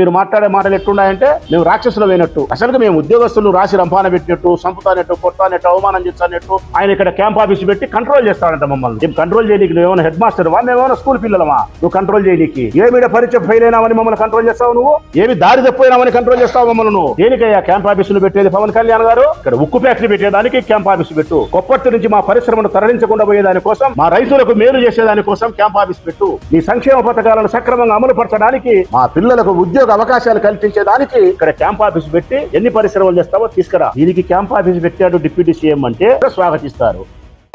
మీరు మాట్లాడే మాటలు ఎట్టున్నాయంటే మేము రాక్షసులు పోయినట్టు అసలు మేము ఉద్యోగస్తులు రాసి రంపాన పెట్టినట్టు సంపుతానట్టు కొట్టానట్టు అవమానం చేస్తానట్టు ఆయన ఇక్కడ క్యాంప్ ఆఫీస్ పెట్టి కంట్రోల్ చేస్తాడంట మమ్మల్ని. మేము కంట్రోల్ చేయడానికి నువ్వు ఏమైనా హెడ్ మాస్టర్ వా? మేమేమైనా స్కూల్ పిల్లలమా? నువ్వు కంట్రోల్ చేయడానికి ఏమిడ పరీక్ష ఫెయిల్ అయినామని మమ్మల్ని కంట్రోల్ చేస్తావు నువ్వు? ఏమి దారి తప్పిపోయినామని కంట్రోల్ చేస్తావు మమ్మల్ని నువ్వు? దేనికయ్యా క్యాంప్ ఆఫీసులు పెట్టేది పవన్ కళ్యాణ్ గారు? ఇక్కడ ఉక్కు ఫ్యాక్టరీ పెట్టేదానికి క్యాంప్ ఆఫీస్ పెట్టు. కొప్పటి నుంచి మా పరిశ్రమను తరలించకుండా పోయేదాని కోసం మా రైతులకు మేలు చేసేదాని కోసం క్యాంప్ ఆఫీస్ పెట్టు. నీ సంక్షేమ పథకాలను సక్రమంగా అమలు పరచడానికి మా పిల్లలకు ఉద్యోగ అవకాశాలు కల్పించేదానికి ఇక్కడ క్యాంప్ ఆఫీస్ పెట్టి ఎన్ని పరిశ్రమలు చేస్తావో తీసుకురా. దీనికి క్యాంప్ ఆఫీస్ పెట్టాడు డిప్యూటీ సీఎం అంటే స్వాగతిస్తారు.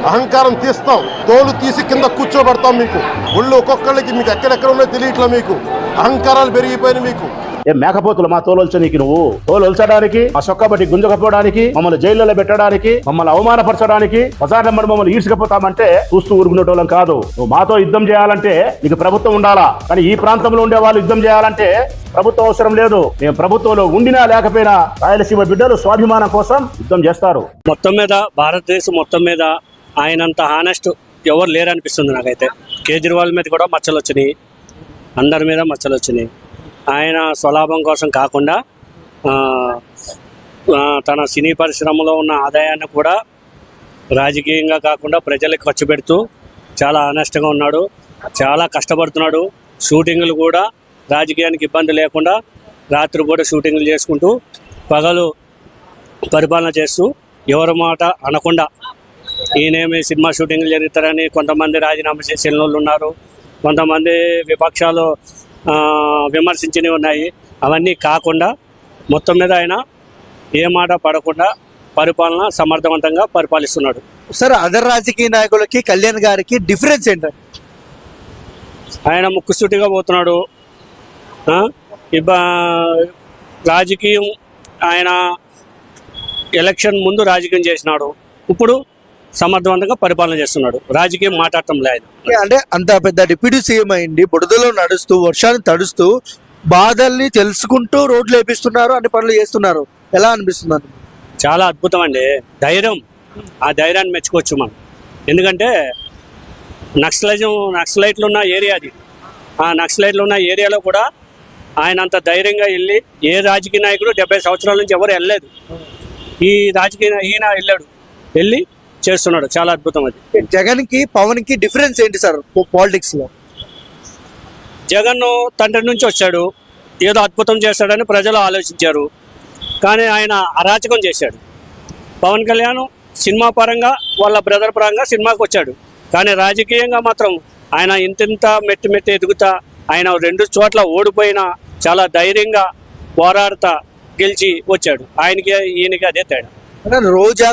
అహంకారం తీస్తాం తోలు తీసి కింద కూర్చోబెడతాం మీకు. ఒళ్ళు ఒక్కొక్కళ్ళకి మీకు ఎక్కడెక్కడ ఉన్నాయో తెలియట్లా మీకు. అహంకారాలు పెరిగిపోయినాయి మీకు. ఏ మేకపోతులు మా తోలొల్చనీకి నువ్వు? తోలొల్చడానికి మా సొక్కబట్టి గుంజకపోవడానికి మమ్మల్ని జైల్లో పెట్టడానికి మమ్మల్ని అవమానపరచడానికి బజార్ నెంబర్ మమ్మల్ని ఈడ్చుకపోతామంటే చూస్తూ ఊరుకునేటోళ్ళం కాదు. నువ్వు మాతో యుద్ధం చేయాలంటే నీకు ప్రభుత్వం ఉండాలా? కానీ ఈ ప్రాంతంలో ఉండే వాళ్ళు యుద్ధం చేయాలంటే ప్రభుత్వం అవసరం లేదు. మేము ప్రభుత్వంలో ఉండినా లేకపోయినా రాయలసీమ బిడ్డలు స్వాభిమానం కోసం యుద్ధం చేస్తారు. మొత్తం మీద భారతదేశం మొత్తం మీద ఆయనంత హానెస్ట్ ఎవరు లేరనిపిస్తుంది నాకైతే. కేజ్రీవాల్ మీద కూడా మచ్చలు వచ్చినాయి అందరి మీద మచ్చలు వచ్చినాయి ఆయన స్వలాభం కోసం కాకుండా తన సినీ పరిశ్రమలో ఉన్న ఆదాయాన్ని కూడా రాజకీయంగా కాకుండా ప్రజలకు ఖర్చు పెడుతూ చాలా ఆనెస్ట్గా ఉన్నాడు చాలా కష్టపడుతున్నాడు. షూటింగ్లు కూడా రాజకీయానికి ఇబ్బంది లేకుండా రాత్రి షూటింగ్లు చేసుకుంటూ పగలు పరిపాలన చేస్తూ ఎవరి మాట అనకుండా ఈయనేమి సినిమా షూటింగ్లు జరుగుతారని కొంతమంది రాజీనామా చేసిన వాళ్ళు ఉన్నారు. కొంతమంది విపక్షాలు విమర్శించినవి ఉన్నాయి. అవన్నీ కాకుండా మొత్తం మీద ఆయన ఏ మాట పడకుండా పరిపాలన సమర్థవంతంగా పరిపాలిస్తున్నాడు. సార్ అదర్ రాజకీయ నాయకులకి కళ్యాణ్ గారికి డిఫరెన్స్ ఏంటంటే ఆయన ముక్కుసూటిగా పోతున్నాడు? ఇబ్బ రాజకీయం ఆయన ఎలక్షన్ ముందు రాజకీయం చేసినాడు. ఇప్పుడు సమర్థవంతంగా పరిపాలన చేస్తున్నాడు. రాజకీయం మాట్లాడటం లేదు. అంటే అంత పెద్ద డిప్యూటీ సీఎం అయింది బుడదలో నడుస్తూ వర్షాన్ని తడుస్తూ బాధల్ని తెలుసుకుంటూ రోడ్లు వేపిస్తున్నారు అన్ని పనులు చేస్తున్నారు. ఎలా అనిపిస్తున్నారు చాలా అద్భుతం అండి ధైర్యం. ఆ ధైర్యాన్ని మెచ్చుకోవచ్చు మనం. ఎందుకంటే నక్సలైజం నక్సలైట్లు ఉన్న ఏరియా అది. ఆ నక్సలైట్లు ఉన్న ఏరియాలో కూడా ఆయన అంత ధైర్యంగా వెళ్ళి ఏ రాజకీయ నాయకుడు డెబ్బై సంవత్సరాల నుంచి ఎవరు వెళ్ళలేదు. ఈ రాజకీయ ఈయన వెళ్ళాడు. వెళ్ళి చేస్తున్నాడు. చాలా అద్భుతం అది. జగన్కి పవన్కి డిఫరెన్స్ ఏంటి సార్ పాలిటిక్స్లో జగన్ తండ్రి నుంచి వచ్చాడు. ఏదో అద్భుతం చేస్తాడని ప్రజలు ఆలోచించారు. కానీ ఆయన అరాచకం చేశాడు. పవన్ కళ్యాణ్ సినిమా పరంగా వాళ్ళ బ్రదర్ పరంగా సినిమాకి వచ్చాడు. కానీ రాజకీయంగా మాత్రం ఆయన ఇంతింత మెట్టి మెట్టి ఎదుగుతా ఆయన రెండు చోట్ల ఓడిపోయినా చాలా ధైర్యంగా పోరాడుతా గెలిచి వచ్చాడు. ఆయనకి ఈయనకి అదే తేడా. రోజా